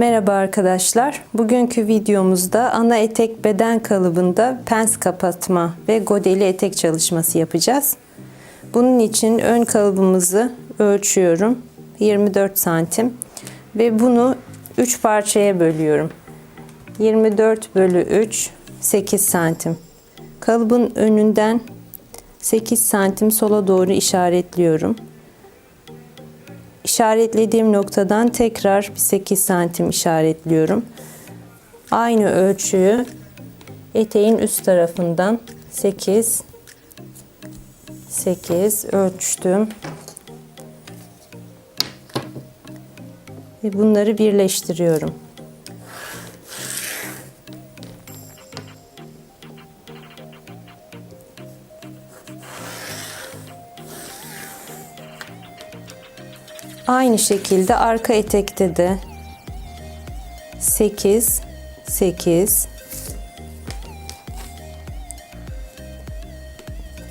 Merhaba arkadaşlar. Bugünkü videomuzda ana etek beden kalıbında pens kapatma ve godeli etek çalışması yapacağız. Bunun için ön kalıbımızı ölçüyorum. 24 santim ve bunu 3 parçaya bölüyorum. 24 bölü 3 8 santim. Kalıbın önünden 8 santim sola doğru işaretliyorum. İşaretlediğim noktadan tekrar bir 8 santim işaretliyorum. Aynı ölçüyü eteğin üst tarafından 8 8 ölçtüm. Ve bunları birleştiriyorum. Aynı şekilde arka etekte de 8 8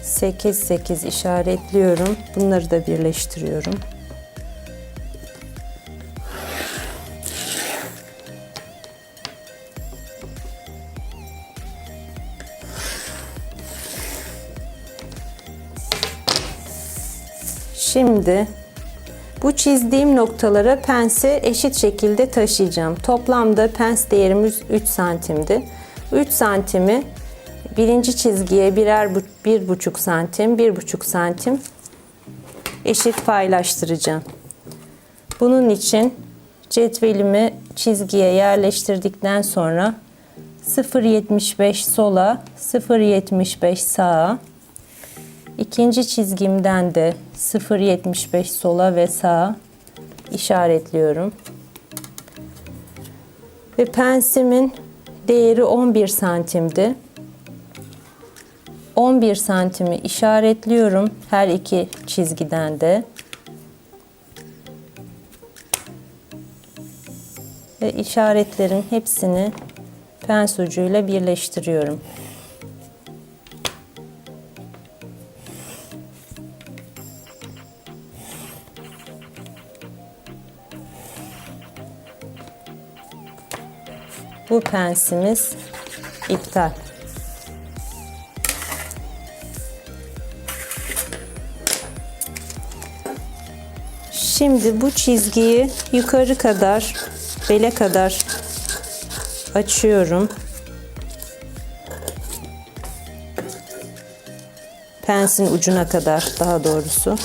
8 8 işaretliyorum. Bunları da birleştiriyorum. Şimdi bu çizdiğim noktalara pensi eşit şekilde taşıyacağım. Toplamda pens değerimiz 3 santimdi. 3 santimi birinci çizgiye birer bir buçuk santim, bir buçuk santim eşit paylaştıracağım. Bunun için cetvelimi çizgiye yerleştirdikten sonra 0.75 sola, 0.75 sağa, İkinci çizgimden de 0.75 sola ve sağa işaretliyorum. Ve pensimin değeri 11 santimdi. 11 santimi işaretliyorum her iki çizgiden de. Ve işaretlerin hepsini pens ucuyla birleştiriyorum. Bu pensimiz iptal. Şimdi bu çizgiyi yukarı kadar, bele kadar açıyorum. Pensin ucuna kadar daha doğrusu.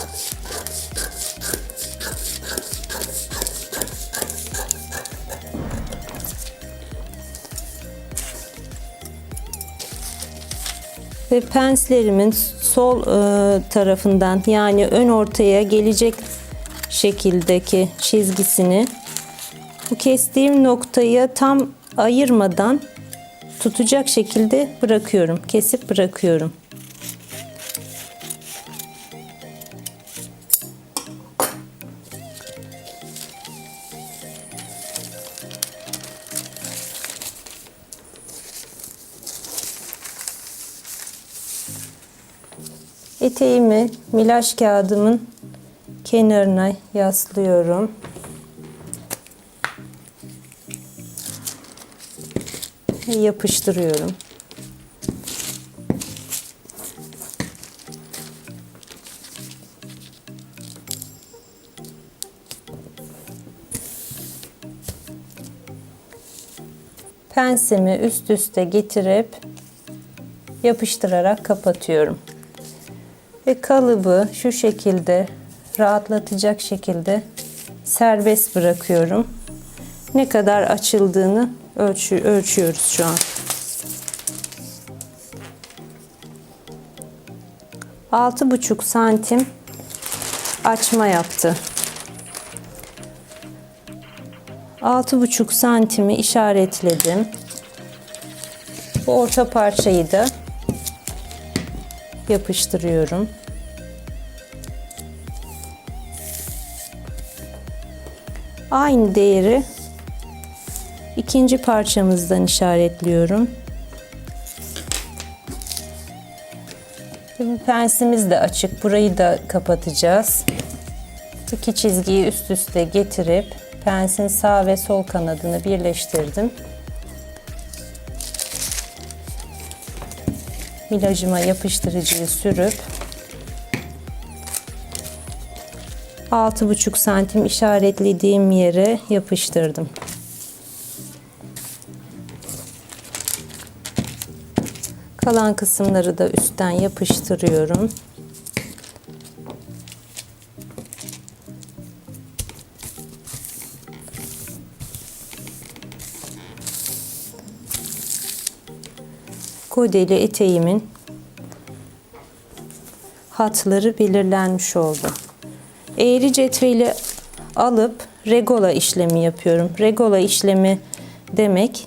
Ve penslerimin sol e, tarafından yani ön ortaya gelecek şekildeki çizgisini bu kestiğim noktayı tam ayırmadan tutacak şekilde bırakıyorum. Kesip bırakıyorum. Eteğimi milaj kağıdımın kenarına yaslıyorum. Ve yapıştırıyorum. Pensimi üst üste getirip yapıştırarak kapatıyorum ve kalıbı şu şekilde rahatlatacak şekilde serbest bırakıyorum. Ne kadar açıldığını ölçü, ölçüyoruz şu an. Altı buçuk santim açma yaptı. Altı buçuk santimi işaretledim. Bu orta parçayı da yapıştırıyorum. Aynı değeri ikinci parçamızdan işaretliyorum. Şimdi pensimiz de açık. Burayı da kapatacağız. İki çizgiyi üst üste getirip Pensin sağ ve sol kanadını birleştirdim. Milajıma yapıştırıcıyı sürüp 6,5 santim işaretlediğim yere yapıştırdım. Kalan kısımları da üstten yapıştırıyorum. Kodeli eteğimin hatları belirlenmiş oldu. Eğri cetveli alıp regola işlemi yapıyorum. Regola işlemi demek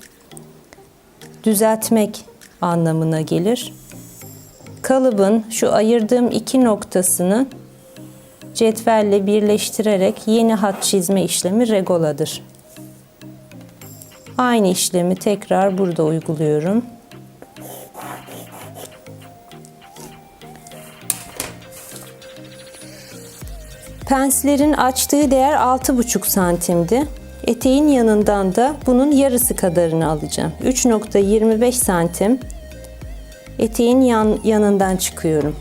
düzeltmek anlamına gelir. Kalıbın şu ayırdığım iki noktasını cetvelle birleştirerek yeni hat çizme işlemi regoladır. Aynı işlemi tekrar burada uyguluyorum. Penslerin açtığı değer 6,5 santimdi. Eteğin yanından da bunun yarısı kadarını alacağım. 3.25 santim eteğin yan, yanından çıkıyorum.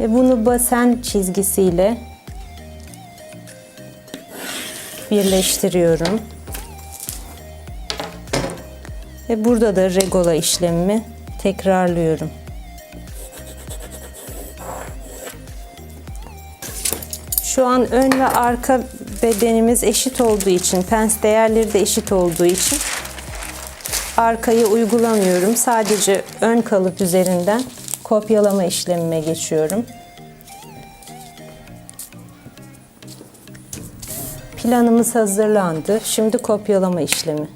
Ve bunu basen çizgisiyle birleştiriyorum. Ve burada da regola işlemimi tekrarlıyorum. Şu an ön ve arka bedenimiz eşit olduğu için, pens değerleri de eşit olduğu için arkayı uygulamıyorum. Sadece ön kalıp üzerinden kopyalama işlemime geçiyorum. Planımız hazırlandı. Şimdi kopyalama işlemi.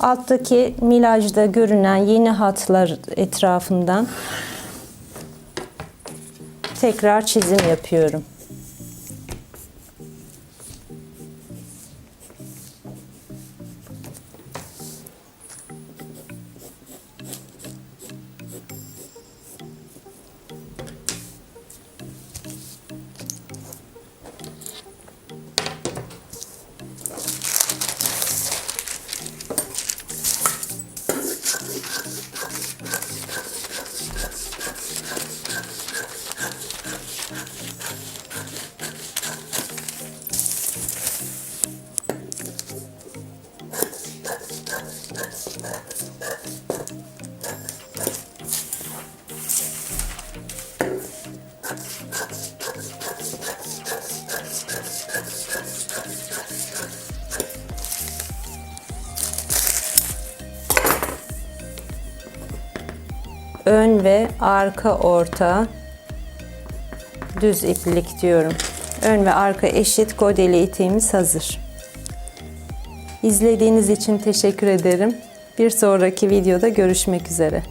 Alttaki milajda görünen yeni hatlar etrafından tekrar çizim yapıyorum. Ve arka orta düz iplik diyorum. Ön ve arka eşit godeli eteğimiz hazır. İzlediğiniz için teşekkür ederim. Bir sonraki videoda görüşmek üzere.